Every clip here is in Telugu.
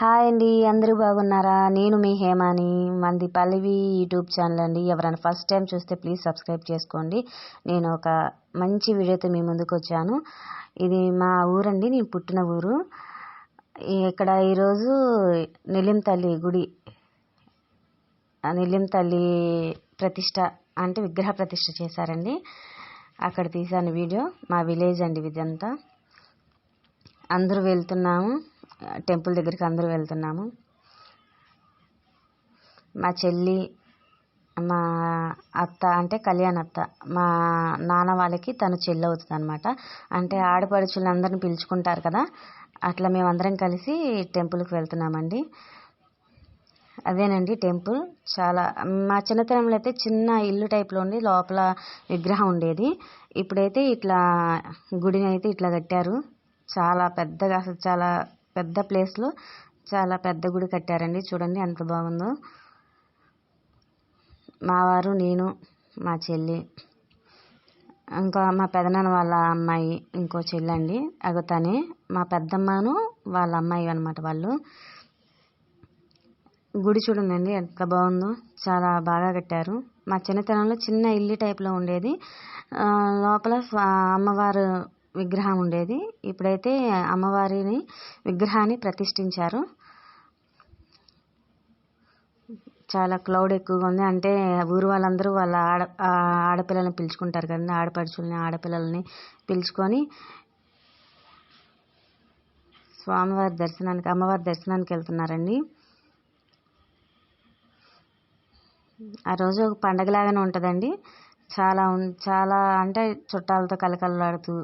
హాయ్ అండి అందరూ బాగున్నారా? నేను మీ హేమాని మంది పల్లవి యూట్యూబ్ ఛానల్ అండి. ఎవరైనా ఫస్ట్ టైం చూస్తే ప్లీజ్ సబ్స్క్రైబ్ చేసుకోండి. నేను ఒక మంచి వీడియోతో మీ ముందుకు వచ్చాను. ఇది మా ఊరండి నేను పుట్టిన ఊరు. ఇక్కడ ఈరోజు నెల్లిం తల్లి గుడి ఆ నెల్లిం తల్లి ప్రతిష్ట అంటే విగ్రహ ప్రతిష్ట చేశారండి. అక్కడ తీశాను వీడియో. మా విలేజ్ అండి ఇదంతా. అందరూ వెళ్తున్నాము. టెంపుల్ దగ్గరికి అందరూ వెళ్తున్నాము. మా చెల్లి మా అత్త అంటే కళ్యాణ్ అత్త మా నాన్న వాళ్ళకి తను చెల్లి అవుతుంది అనమాట అంటే ఆడపడుచులందరిని పిలుచుకుంటారు కదా అట్లా మేమందరం కలిసి టెంపుల్కి వెళ్తున్నామండి. అదేనండి టెంపుల్. చాలా మా చిన్నతనంలో అయితే చిన్న ఇల్లు టైప్లో ఉండి లోపల విగ్రహం ఉండేది. ఇప్పుడైతే ఇట్లా గుడిని అయితే ఇట్లా కట్టారు. చాలా పెద్దగా అసలు చాలా పెద్ద ప్లేస్లో చాలా పెద్ద గుడి కట్టారండి. చూడండి ఎంత బాగుందో. మా వారు నేను మా చెల్లి ఇంకా మా పెదనాన్న వాళ్ళ అమ్మాయి ఇంకో చెల్లి అండి అగతనే మా పెద్దమ్మను వాళ్ళ అమ్మాయి అనమాట వాళ్ళు. గుడి చూడండి ఎంత బాగుందో. చాలా బాగా కట్టారు. మా చిన్నతనంలో చిన్న ఇల్లు టైప్లో ఉండేది. లోపల అమ్మవారు విగ్రహం ఉండేది. ఇప్పుడైతే అమ్మవారిని విగ్రహాన్ని ప్రతిష్ఠించారు. చాలా క్లౌడ్ ఎక్కువగా ఉంది. అంటే ఊరు వాళ్ళందరూ వాళ్ళ ఆడ ఆడపిల్లల్ని పిలుచుకుంటారు కదండి. ఆడపడుచుల్ని ఆడపిల్లల్ని పిలుచుకొని స్వామివారి దర్శనానికి అమ్మవారి దర్శనానికి వెళ్తున్నారండి. ఆ రోజు ఒక పండగలాగానే ఉంటుందండి. చాలా చాలా అంటే చుట్టాలతో కలకలలాడుతూ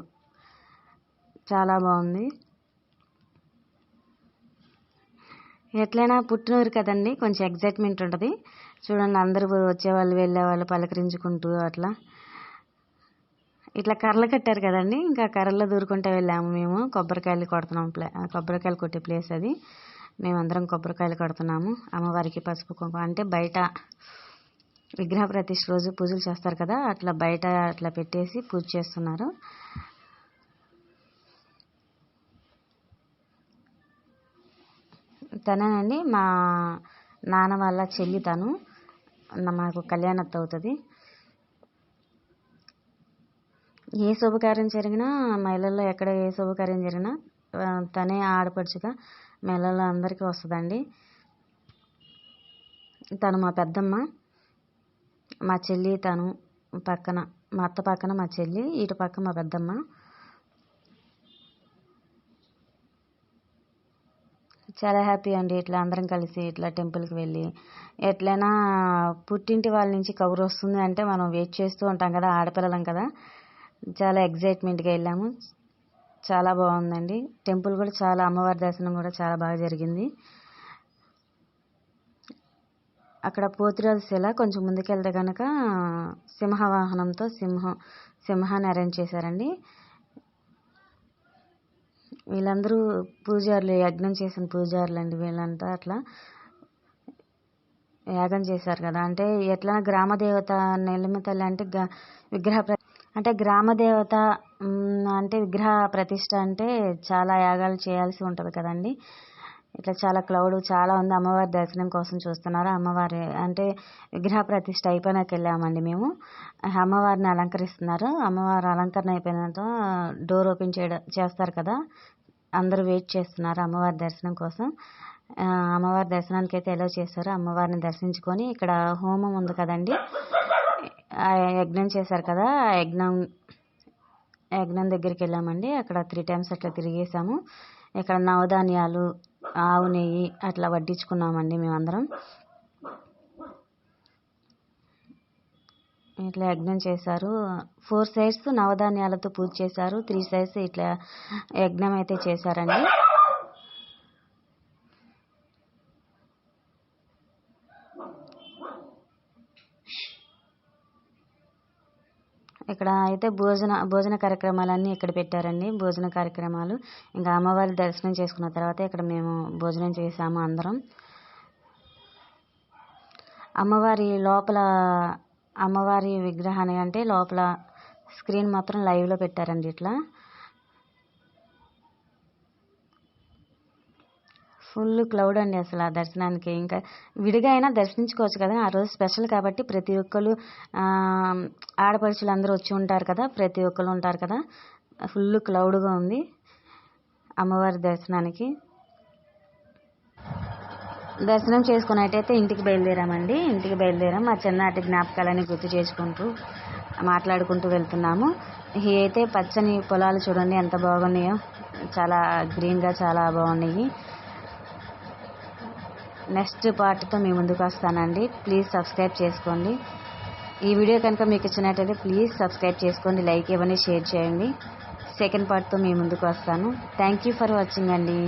చాలా బాగుంది. ఎట్లయినా పుట్టినూరు కదండి కొంచెం ఎగ్జైట్మెంట్ ఉంటుంది. చూడండి అందరూ వచ్చేవాళ్ళు వెళ్ళేవాళ్ళు పలకరించుకుంటూ అట్లా. ఇట్లా కర్రలు కట్టారు కదండి ఇంకా కర్రలు దూరుకుంటే వెళ్ళాము మేము. కొబ్బరికాయలు కొడుతున్నాం ప్లే కొబ్బరికాయలు కొట్టే ప్లేస్ అది. మేమందరం కొబ్బరికాయలు కొడుతున్నాము. అమ్మవారికి పసుపు కుంకుమ. అంటే బయట విగ్రహ ప్రతిష్ఠ రోజు పూజలు చేస్తారు కదా అట్లా బయట అట్లా పెట్టేసి పూజ చేస్తున్నారు. తనేనండి. మా నాన్న వాళ్ళ చెల్లి తను. మాకు కళ్యాణత్త అవుతుంది. ఏ శుభకార్యం జరిగినా మహిళల్లో ఎక్కడ ఏ శుభకార్యం జరిగినా తనే ఆడపడుచుగా మహిళల్లో అందరికీ వస్తుందండి. తను మా పెద్దమ్మ మా చెల్లి తను పక్కన మా అత్త పక్కన మా చెల్లి ఇటు పక్క మా పెద్దమ్మ. చాలా హ్యాపీ అండి. ఇట్లా అందరం కలిసి ఇట్లా టెంపుల్కి వెళ్ళి ఎట్లయినా పుట్టింటి వాళ్ళ నుంచి కబురు వస్తుంది అంటే మనం వెయిట్ చేస్తూ ఉంటాం కదా ఆడపిల్లలం కదా. చాలా ఎగ్జైట్మెంట్గా వెళ్ళాము. చాలా బాగుందండి. టెంపుల్ కూడా చాలా అమ్మవారి దర్శనం కూడా చాలా బాగా జరిగింది. అక్కడ పోతిరాజు శిల కొంచెం ముందుకెళ్తే కనుక సింహవాహనంతో సింహం సింహాన్ని అరేంజ్ చేశారండి. వీళ్ళందరూ పూజారులు యజ్ఞం చేసిన పూజారులు అండి వీళ్ళంతా అట్లా. యాగం చేశారు కదా. అంటే ఎట్లా గ్రామదేవత నెల్లిమ తల్లి అంటే విగ్రహ అంటే గ్రామదేవత అంటే విగ్రహ ప్రతిష్ట అంటే చాలా యాగాలు చేయాల్సి ఉంటుంది కదండి. ఇట్లా చాలా క్లౌడ్ చాలా ఉంది అమ్మవారి దర్శనం కోసం చూస్తున్నారు. అమ్మవారి అంటే విగ్రహ ప్రతిష్ట అయిపోయినాక వెళ్ళామండి మేము. అమ్మవారిని అలంకరిస్తున్నారు. అమ్మవారి అలంకరణ అయిపోయినాక డోర్ ఓపెన్ చేయడం చేస్తారు కదా. అందరూ వెయిట్ చేస్తున్నారు అమ్మవారి దర్శనం కోసం. అమ్మవారి దర్శనానికి అయితే ఎలా చేశారు. అమ్మవారిని దర్శించుకొని ఇక్కడ హోమం ఉంది కదండి. యజ్ఞం చేశారు కదా. యజ్ఞం యజ్ఞం దగ్గరికి వెళ్ళామండి. అక్కడ త్రీ టైమ్స్ అట్లా తిరిగేసాము. ఇక్కడ నవధాన్యాలు ఆవు నెయ్యి అట్లా వడ్డించుకున్నామండి మేమందరం. ఇట్లా యజ్ఞం చేశారు. ఫోర్ సైడ్స్ నవధాన్యాలతో పూజ చేశారు. త్రీ సైడ్స్ ఇట్లా యజ్ఞం అయితే చేశారండి. ఇక్కడ అయితే భోజన భోజన కార్యక్రమాలన్నీ ఇక్కడ పెట్టారండి. భోజన కార్యక్రమాలు. ఇంకా అమ్మవారి దర్శనం చేసుకున్న తర్వాత ఇక్కడ మేము భోజనం చేసాము అందరం. అమ్మవారి లోపల అమ్మవారి విగ్రహాన్ని అంటే లోపల స్క్రీన్ మాత్రం లైవ్లో పెట్టారండి ఇట్లా. ఫుల్ క్లౌడ్ అండి అసలు ఆ దర్శనానికి. ఇంకా విడిగా అయినా దర్శించుకోవచ్చు కదా ఆ రోజు స్పెషల్ కాబట్టి ప్రతి ఒక్కరు ఆడపడుచులు అందరూ వచ్చి ఉంటారు కదా ప్రతి ఒక్కరు ఉంటారు కదా ఫుల్ క్లౌడ్గా ఉంది అమ్మవారి దర్శనానికి. దర్శనం చేసుకున్నట్టయితే ఇంటికి బయలుదేరామండి. ఇంటికి బయలుదేరాం. మా చిన్ననాటి జ్ఞాపకాలని గుర్తు చేసుకుంటూ మాట్లాడుకుంటూ వెళ్తున్నాము. ఇవి అయితే పచ్చని పొలాలు చూడండి ఎంత బాగున్నాయో. చాలా గ్రీన్గా చాలా బాగున్నాయి. నెక్స్ట్ పార్ట్తో మీ ముందుకు వస్తానండి. ప్లీజ్ సబ్స్క్రైబ్ చేసుకోండి. ఈ వీడియో కనుక మీకు ఇచ్చినట్టయితే ప్లీజ్ సబ్స్క్రైబ్ చేసుకోండి లైక్ ఇవ్వండి షేర్ చేయండి. సెకండ్ పార్ట్తో మీ ముందుకు వస్తాను. థ్యాంక్ యూ ఫర్ వాచింగ్ అండి.